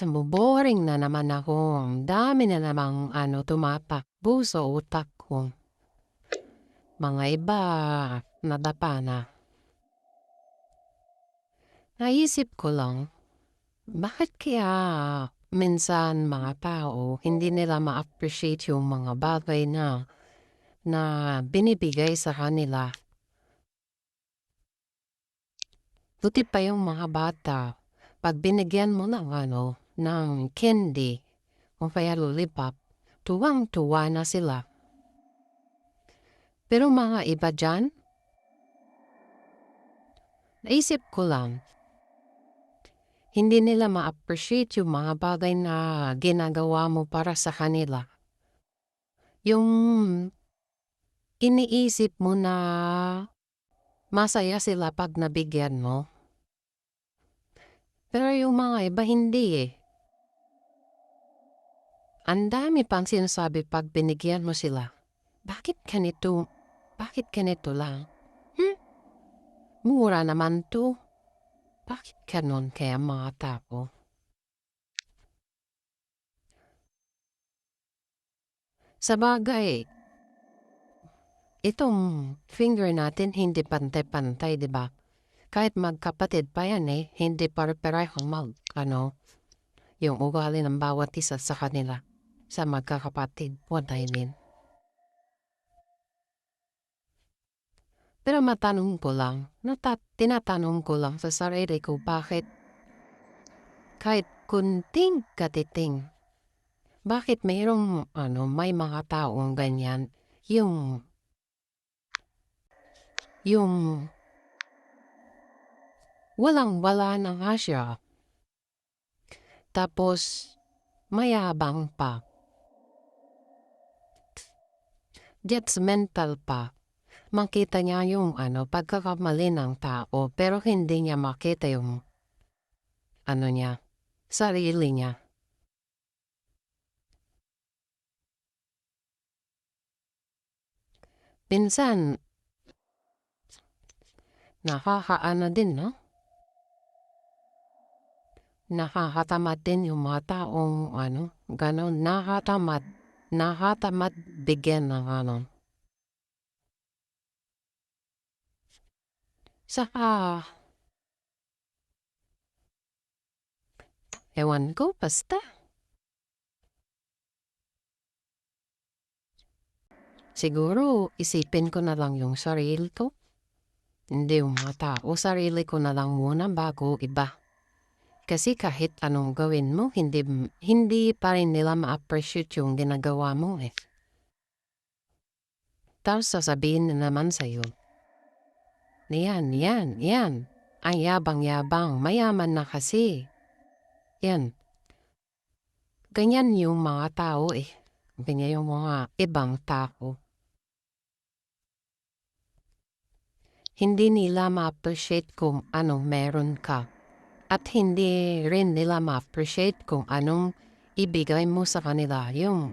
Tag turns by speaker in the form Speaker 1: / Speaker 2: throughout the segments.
Speaker 1: Boring na naman ako. Ang dami na namang ano, tumatakbo sa utak ko. Mga iba, nadapa na. Naisip ko lang, bakit kaya minsan mga tao hindi nila ma-appreciate yung mga bagay na na binibigay sa kanila. Buti pa yung mga bata, pag binigyan mo ng ano, ng candy o kaya lollipop, tuwang-tuwa na sila. Pero mga iba dyan, naisip ko lang, hindi nila ma-appreciate yung mga bagay na ginagawa mo para sa kanila. Yung iniisip mo na masaya sila pag nabigyan mo. Pero yung mga iba hindi eh. Ang dami pang sinasabi pag binigyan mo sila. Bakit ganito? Bakit ganito lang? Hmm? Mura naman to. Bakit ganon kaya mga tao? Sa bagay, itong finger natin hindi pantay-pantay, di ba? Kahit magkapatid pa yan eh, hindi pare-parehong mag, ano, yung ugali ng bawat isa sa kanila sa magkakapatid. What I mean. Pero matanong ko lang, nata- tinatanong ko lang sa sarili ko bakit kahit kunting katiting, bakit mayroong ano, may mga taong ganyan, yung yung walang wala na nga. Tapos, mayabang pa. Judgmental pa makita niya yung ano, pagkakamali ng tao pero hindi niya makita yung ano niya, sarili niya. Minsan, nakakaano din, no? Nakakatamad din yung mga taong ano, ganon, nakatamad, nakatamad bigyan ng ano, Saka, ewan ko, basta. Siguro, isipin ko na lang yung sarili ko. Hindi yung mga tao, sarili ko na lang muna bago iba. Kasi kahit anong gawin mo, hindi, hindi pa rin nila ma-appreciate yung ginagawa mo eh. Tapos sasabihin na naman sa'yo, yan, yan, yan. Ang yabang-yabang, mayaman na kasi. Yan. Ganyan yung mga tao eh. Ganyan yung mga ibang tao. Hindi nila ma-appreciate kung anong meron ka. At hindi rin nila ma-appreciate kung anong ibigay mo sa kanila. Yung,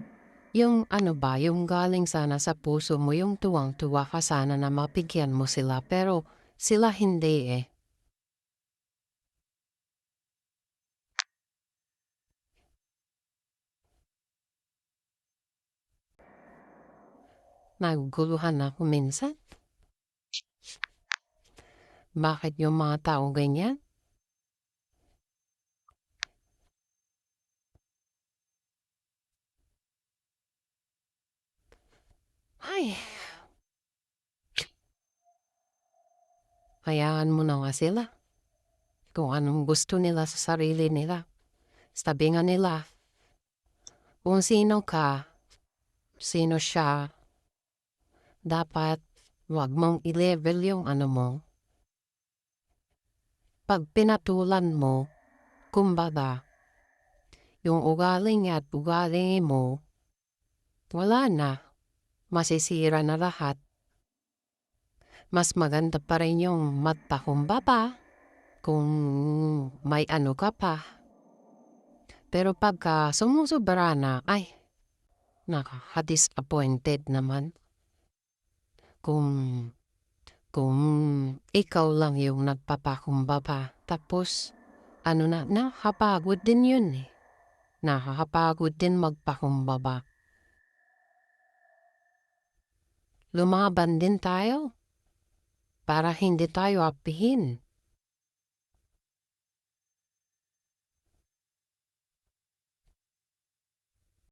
Speaker 1: yung ano ba, yung galing sana sa puso mo, yung tuwang-tuwa ka sana na mapigyan mo sila. Pero sila hindi eh. Naguguluhan ako minsan. Bakit yung mga tao ganyan? Ay. Hayaan mo na nga sila. Kung anong gusto nila sa sarili nila. Sabi nga nila, kung sino ka, sino siya, dapat wag mong i-level yung ano mo. Pag pinatulan mo, kumbaga, yung ugali niya at ugali mo, wala na. Masisira na lahat. Mas maganda pa rin yung magpakumbaba kung may ano ka pa. Pero pagka sumusobra na, ay, nakaka-disappointed naman. Kung, kung ikaw lang yung nagpapakumbaba, tapos ano na, nakakapagod din yun eh. Nakakapagod din magpakumbaba. Lumaban din tayo para hindi tayo apihin.